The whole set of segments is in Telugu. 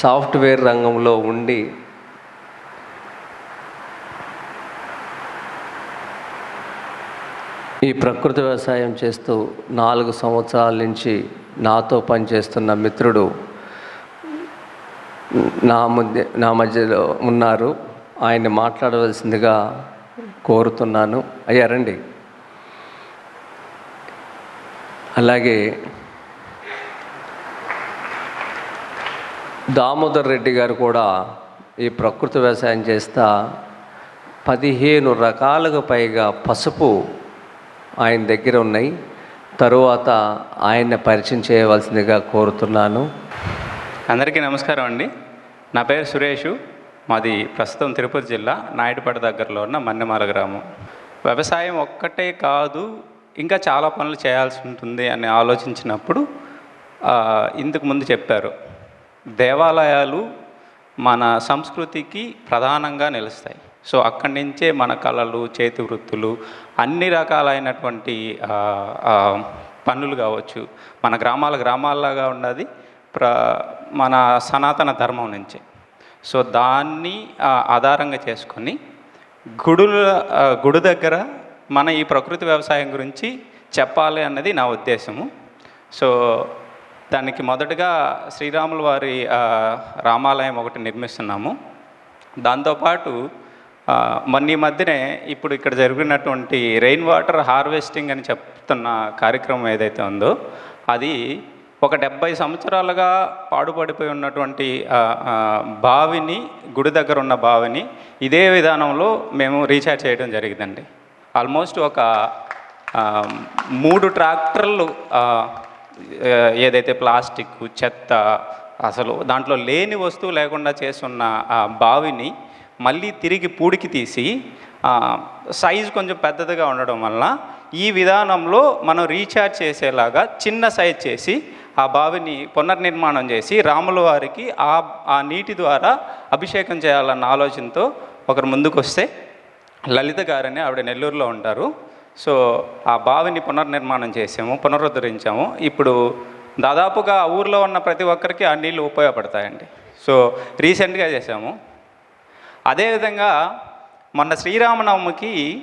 సాఫ్ట్వేర్ రంగంలో ఉండి ఈ ప్రకృతి వ్యవసాయం చేస్తూ నాలుగు సంవత్సరాల నుంచి నాతో పనిచేస్తున్న మిత్రుడు నా మధ్య నా మధ్యలో ఉన్నారు. ఆయన్ని మాట్లాడవలసిందిగా కోరుతున్నాను. అయ్యా రండి. అలాగే దామోదర్ రెడ్డి గారు కూడా ఈ ప్రకృతి వ్యవసాయం చేస్తా పదిహేను రకాలకు పైగా పసుపు ఆయన దగ్గర ఉన్నాయి. తరువాత ఆయన్ని పరిచయం చేయవలసిందిగా కోరుతున్నాను. అందరికీ నమస్కారం అండి. నా పేరు సురేషు. మాది ప్రస్తుతం తిరుపతి జిల్లా నాయుడుపేట దగ్గరలో ఉన్న మన్నెమాల గ్రామం. వ్యవసాయం ఒక్కటే కాదు ఇంకా చాలా పనులు చేయాల్సి ఉంటుంది అని ఆలోచించినప్పుడు ఆ, ఇంతకు ముందు చెప్పారు. దేవాలయాలు మన సంస్కృతికి ప్రధానంగా నిలుస్తాయి. సో అక్కడి నుంచే మన కళలు చేతి వృత్తులు అన్ని రకాలైనటువంటి పనులు కావచ్చు. మన గ్రామాల గ్రామాల్లాగా ఉన్నది ప్ర మన సనాతన ధర్మం నుంచే. సో దాన్ని ఆధారంగా చేసుకొని గుడుల గుడి దగ్గర మన ఈ ప్రకృతి వ్యవసాయం గురించి చెప్పాలి అన్నది నా ఉద్దేశము. సో దానికి మొదటగా శ్రీరాముల వారి రామాలయం ఒకటి నిర్మిస్తున్నాము. దాంతోపాటు మొన్న ఈ మధ్యనే ఇప్పుడు ఇక్కడ జరిగినటువంటి రెయిన్ వాటర్ హార్వెస్టింగ్ అని చెప్తున్న కార్యక్రమం ఏదైతే ఉందో అది ఒక డెబ్బై సంవత్సరాలుగా పాడుపడిపోయి ఉన్నటువంటి బావిని గుడి దగ్గర ఉన్న బావిని ఇదే విధానంలో మేము రీఛార్జ్ చేయడం జరిగిందండి. ఆల్మోస్ట్ ఒక మూడు ట్రాక్టర్లు ఏదైతే ప్లాస్టిక్ చెత్త అసలు దాంట్లో లేని వస్తువు లేకుండా చేస్తున్న ఆ బావిని మళ్ళీ తిరిగి పూడికి తీసి సైజు కొంచెం పెద్దదిగా ఉండడం వల్ల ఈ విధానంలో మనం రీఛార్జ్ చేసేలాగా చిన్న సైజ్ చేసి ఆ బావిని పునర్నిర్మాణం చేసి రాముల వారికి ఆ ఆ నీటి ద్వారా అభిషేకం చేయాలన్న ఆలోచనతో ఒకరు ముందుకు వస్తే లలిత గారని ఆవిడ నెల్లూరులో ఉంటారు. సో ఆ బావిని పునర్నిర్మాణం చేసాము పునరుద్ధరించాము. ఇప్పుడు దాదాపుగా ఊర్లో ఉన్న ప్రతి ఒక్కరికి ఆ నీళ్ళు ఉపయోగపడతాయండి. సో రీసెంట్గా చేసాము. అదేవిధంగా మొన్న శ్రీరామనవమికి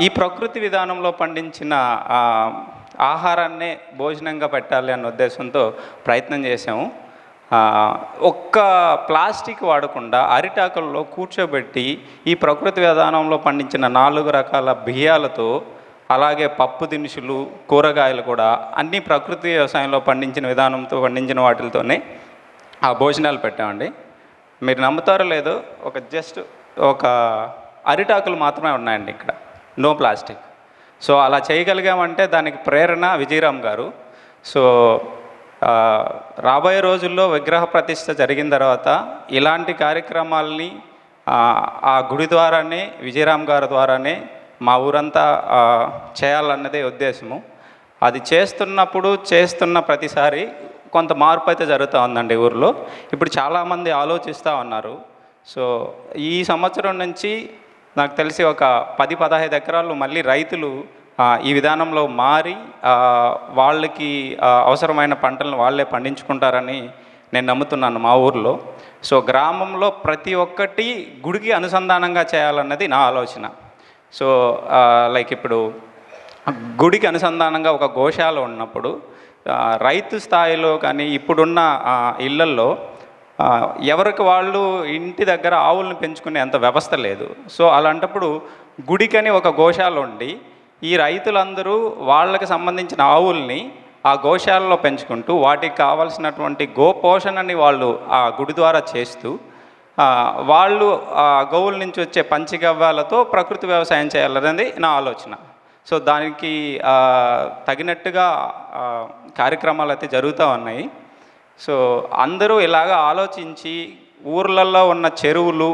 ఈ ప్రకృతి విధానంలో పండించిన ఆహారాన్నే భోజనంగా పెట్టాలి అన్న ఉద్దేశంతో ప్రయత్నం చేసాము. ఒక్క ప్లాస్టిక్ వాడకుండా అరిటాకుల్లో కూర్చోబెట్టి ఈ ప్రకృతి విధానంలో పండించిన నాలుగు రకాల బియ్యాలతో అలాగే పప్పు దినుసులు కూరగాయలు కూడా అన్ని ప్రకృతి వ్యవసాయంలో పండించిన విధానంతో పండించిన వాటితోనే ఆ భోజనాలు పెట్టామండి. మీరు నమ్ముతారో లేదో ఒక జస్ట్ ఒక అరిటాకులు మాత్రమే ఉన్నాయండి ఇక్కడ. No plastic. సో అలా చేయగలిగామంటే దానికి ప్రేరణ విజయరామ్ గారు. సో రాబోయే రోజుల్లో విగ్రహ ప్రతిష్ట జరిగిన తర్వాత ఇలాంటి కార్యక్రమాల్ని ఆ, గుడి ద్వారానే విజయరామ్ గారి ద్వారానే మా ఊరంతా చేయాలన్నదే ఉద్దేశము. అది చేస్తున్నప్పుడు చేస్తున్న ప్రతిసారి కొంత మార్పు అయితే జరుగుతూ ఉందండి ఊర్లో. ఇప్పుడు చాలామంది ఆలోచిస్తూ ఉన్నారు. సో ఈ సంవత్సరం నుంచి నాకు తెలిసి ఒక పది పదహైదు ఎకరాలు మళ్ళీ రైతులు ఈ విధానంలో మారి వాళ్ళకి అవసరమైన పంటలను వాళ్ళే పండించుకుంటారని నేను నమ్ముతున్నాను మా ఊర్లో. సో గ్రామంలో ప్రతి ఒక్కటి గుడికి అనుసంధానంగా చేయాలన్నది నా ఆలోచన. సో లైక్ ఇప్పుడు గుడికి అనుసంధానంగా ఒక గోశాల ఉన్నప్పుడు రైతు స్థాయిలో కానీ ఇప్పుడున్న ఇళ్ళల్లో ఇళ్ళల్లో ఎవరికి వాళ్ళు ఇంటి దగ్గర ఆవులను పెంచుకునే అంత వ్యవస్థ లేదు. సో అలాంటప్పుడు గుడికని ఒక గోశాల ఉండి ఈ రైతులందరూ వాళ్ళకి సంబంధించిన ఆవుల్ని ఆ గోశాలలో పెంచుకుంటూ వాటికి కావాల్సినటువంటి గోపోషణని వాళ్ళు ఆ గుడి ద్వారా చేస్తూ వాళ్ళు ఆ గోవుల నుంచి వచ్చే పంచగవ్యాలతో ప్రకృతి వ్యవసాయం చేయాలనేది నా ఆలోచన. సో దానికి తగినట్టుగా కార్యక్రమాలు అయితే జరుగుతూ ఉన్నాయి. సో అందరూ ఇలాగ ఆలోచించి ఊర్లలో ఉన్న చెరువులు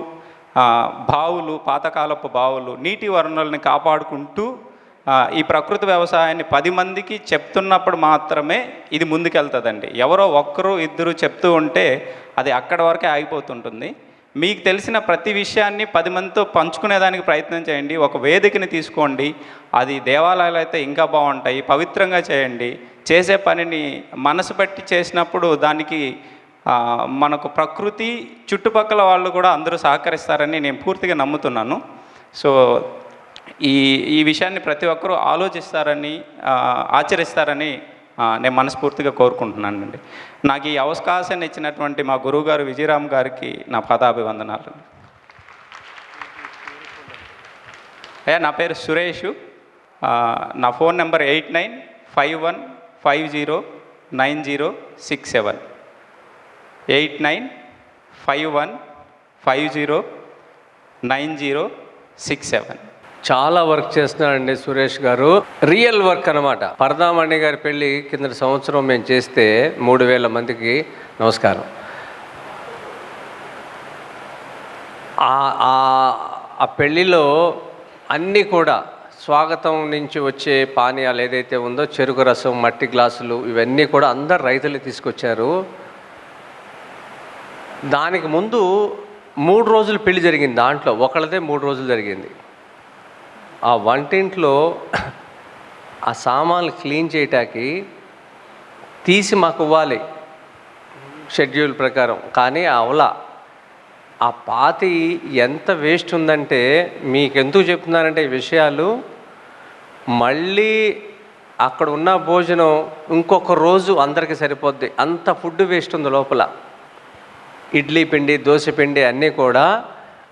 బావులు పాతకాలపు బావులు నీటి వనరుల్ని కాపాడుకుంటూ ఈ ప్రకృతి వ్యవసాయాన్ని పది మందికి చెప్తున్నప్పుడు మాత్రమే ఇది ముందుకెళ్తుందండి. ఎవరో ఒక్కరు ఇద్దరు చెప్తూ ఉంటే అది అక్కడ వరకే ఆగిపోతుంటుంది. మీకు తెలిసిన ప్రతి విషయాన్ని పది మందితో పంచుకునేదానికి ప్రయత్నం చేయండి. ఒక వేదికని తీసుకోండి. అది దేవాలయాలు అయితే ఇంకా బాగుంటాయి. పవిత్రంగా చేయండి. చేసే పనిని మనసు పెట్టి చేసినప్పుడు దానికి మనకు ప్రకృతి చుట్టుపక్కల వాళ్ళు కూడా అందరూ సహకరిస్తారని నేను పూర్తిగా నమ్ముతున్నాను. సో ఈ ఈ విషయాన్ని ప్రతి ఒక్కరూ ఆలోచిస్తారని ఆచరిస్తారని నేను మనస్ఫూర్తిగా కోరుకుంటున్నానండి. నాకు ఈ అవకాశాన్ని ఇచ్చినటువంటి మా గురువుగారు విజయరామ్ గారికి నా పదాభివందనాలు. అయ్యా నా పేరు సురేష్. నా phone number eight nine five one five zero nine zero six seven. Eight nine five one five zero nine zero six seven. చాలా వర్క్ చేస్తున్నాడండి సురేష్ గారు. రియల్ వర్క్ అనమాట పరదామణి గారి పెళ్ళి కింద సంవత్సరం మేము చేస్తే మూడు వేల మందికి నమస్కారం. ఆ- ఆ పెళ్ళిలో అన్నీ కూడా స్వాగతం నుంచి వచ్చే పానీయాలు ఏదైతే ఉందో చెరుకు రసం మట్టి గ్లాసులు ఇవన్నీ కూడా అందరు రైతులు తీసుకొచ్చారు. దానికి ముందు మూడు రోజులు పెళ్ళి జరిగింది దాంట్లో. ఒకళ్ళదే మూడు రోజులు జరిగింది. ఆ వంటింట్లో ఆ సామాన్లు క్లీన్ చేయటానికి తీసి మాకు ఇవ్వాలి షెడ్యూల్ ప్రకారం. కానీ అవలా ఆ పాతి ఎంత వేస్ట్ ఉందంటే మీకు ఎందుకు చెప్తున్నానంటే ఈ విషయాలు. మళ్ళీ అక్కడ ఉన్న భోజనం ఇంకొక రోజు అందరికీ సరిపోద్ది. అంత ఫుడ్ వేస్ట్ ఉంది లోపల. ఇడ్లీ పిండి దోశ పిండి అన్నీ కూడా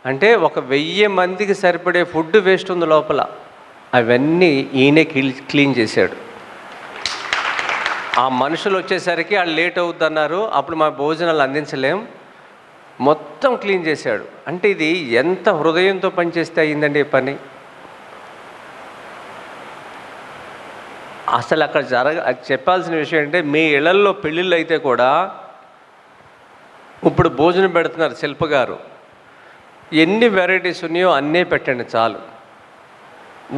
అంటే ఒక వెయ్యి మందికి సరిపడే ఫుడ్ వేస్ట్ ఉంది లోపల. అవన్నీ ఈయనే క్లీన్ చేశాడు. ఆ మనుషులు వచ్చేసరికి వాళ్ళు లేట్ అవుద్ది అన్నారు అప్పుడు మా భోజనాలు అందించలేం. మొత్తం క్లీన్ చేశాడు. అంటే ఇది ఎంత హృదయంతో పనిచేస్తే అయ్యిందండి ఈ పని? అసలు అక్కడ జరగ చెప్పాల్సిన విషయం ఏంటంటే మీ ఇళ్ళల్లో పెళ్ళిళ్ళు అయితే కూడా ఇప్పుడు భోజనం పెడుతున్నారు శిల్పగారు. ఎన్ని వెరైటీస్ ఉన్నాయో అన్నీ పెట్టండి చాలు.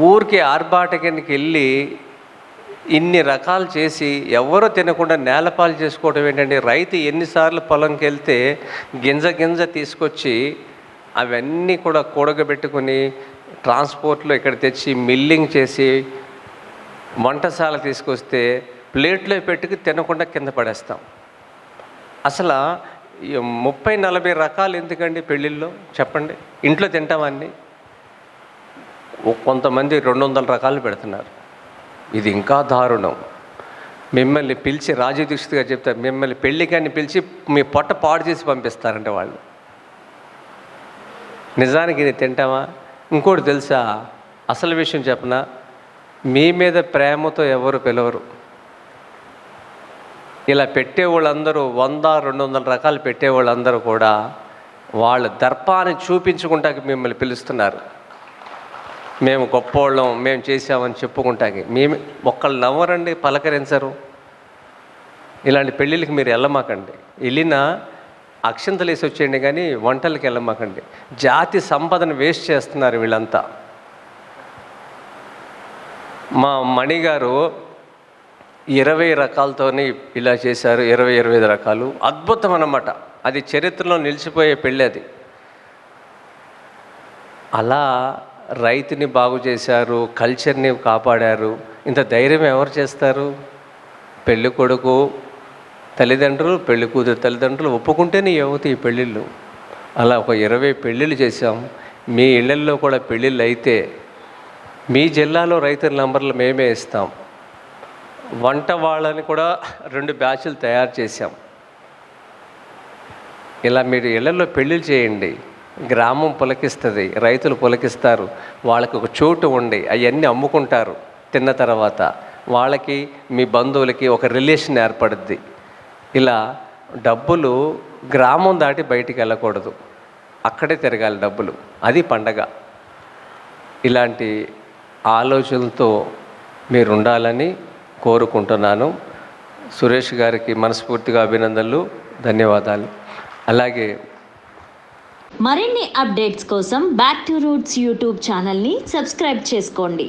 ఊరికి ఆర్భాటకానికి వెళ్ళి ఇన్ని రకాలు చేసి ఎవరో తినకుండా నేలపాలు చేసుకోవడం ఏంటంటే రైతు ఎన్నిసార్లు పొలంకి వెళ్తే గింజ గింజ తీసుకొచ్చి అవన్నీ కూడా కూడగబెట్టుకొని ట్రాన్స్పోర్ట్లో ఇక్కడ తెచ్చి మిల్లింగ్ చేసి వంటశాల తీసుకొస్తే ప్లేట్లో పెట్టుకు తినకుండా కింద పడేస్తాం. అసలు ముప్పై నలభై రకాలు ఎందుకండి పెళ్ళిళ్ళు? చెప్పండి. ఇంట్లో తింటామని కొంతమంది రెండు వందల రకాలు పెడుతున్నారు. ఇది ఇంకా దారుణం. మిమ్మల్ని పిలిచి రాజదీక్షితగా చెప్తారు మిమ్మల్ని పెళ్ళికాన్ని పిలిచి మీ పొట్ట పాడు చేసి పంపిస్తారంటే వాళ్ళు. నిజానికి ఇది తింటామా ఇంకోటి తెలుసా? అసలు విషయం చెప్పనా? మీ మీద ప్రేమతో ఎవరు పిలవరు. ఇలా పెట్టే వాళ్ళందరూ వంద రెండు వందల రకాలు పెట్టే వాళ్ళందరూ కూడా వాళ్ళ దర్పాన్ని చూపించుకుంటాకి మిమ్మల్ని పిలుస్తున్నారు. మేము గొప్పోళ్ళం మేము చేసామని చెప్పుకుంటాకి. మేము ఒక్కళ్ళు నవ్వరండి పలకరించరు. ఇలాంటి పెళ్ళిళ్ళకి మీరు వెళ్ళమాకండి. వెళ్ళినా అక్షంతలు వేసి వచ్చేయండి కానీ వంటలకి వెళ్ళమాకండి. జాతి సంపదను వేస్ట్ చేస్తున్నారు వీళ్ళంతా. మా మణిగారు ఇరవై రకాలతోని ఇలా చేశారు ఇరవై ఇరవై ఐదు రకాలు. అద్భుతం అన్నమాట అది చరిత్రలో నిలిచిపోయే పెళ్ళి అది. అలా రైతుని బాగు చేశారు కల్చర్ని కాపాడారు. ఇంత ధైర్యం ఎవరు చేస్తారు? పెళ్ళి కొడుకు తల్లిదండ్రులు పెళ్ళి కూతురు తల్లిదండ్రులు ఒప్పుకుంటేనే యువతి ఈ పెళ్ళిళ్ళు. అలా ఒక ఇరవై పెళ్ళిళ్ళు చేశాం. మీ ఇళ్ళల్లో కూడా పెళ్ళిళ్ళు అయితే మీ జిల్లాలో రైతుల నంబర్లు మేమే ఇస్తాం. వంట వాళ్ళని కూడా రెండు బ్యాచ్లు తయారు చేశాం. ఇలా మీరు ఇళ్ళలో పెళ్ళిళ్ళు చేయండి. గ్రామం పులకిస్తుంది రైతులు పులకిస్తారు వాళ్ళకి ఒక చోటు ఉండి అవన్నీ అమ్ముకుంటారు. తిన్న తర్వాత వాళ్ళకి మీ బంధువులకి ఒక రిలేషన్ ఏర్పడుద్ది. ఇలా డబ్బులు గ్రామం దాటి బయటికి వెళ్ళకూడదు. అక్కడే తిరగాలి డబ్బులు. అది పండగ. ఇలాంటి ఆలోచనలతో మీరు ఉండాలని కోరుకుంటున్నాను. సురేష్ గారికి మనస్ఫూర్తిగా అభినందనలు ధన్యవాదాలు. అలాగే మరిన్ని అప్డేట్స్ కోసం బ్యాక్ టు రూట్స్ యూట్యూబ్ ఛానల్ని సబ్స్క్రైబ్ చేసుకోండి.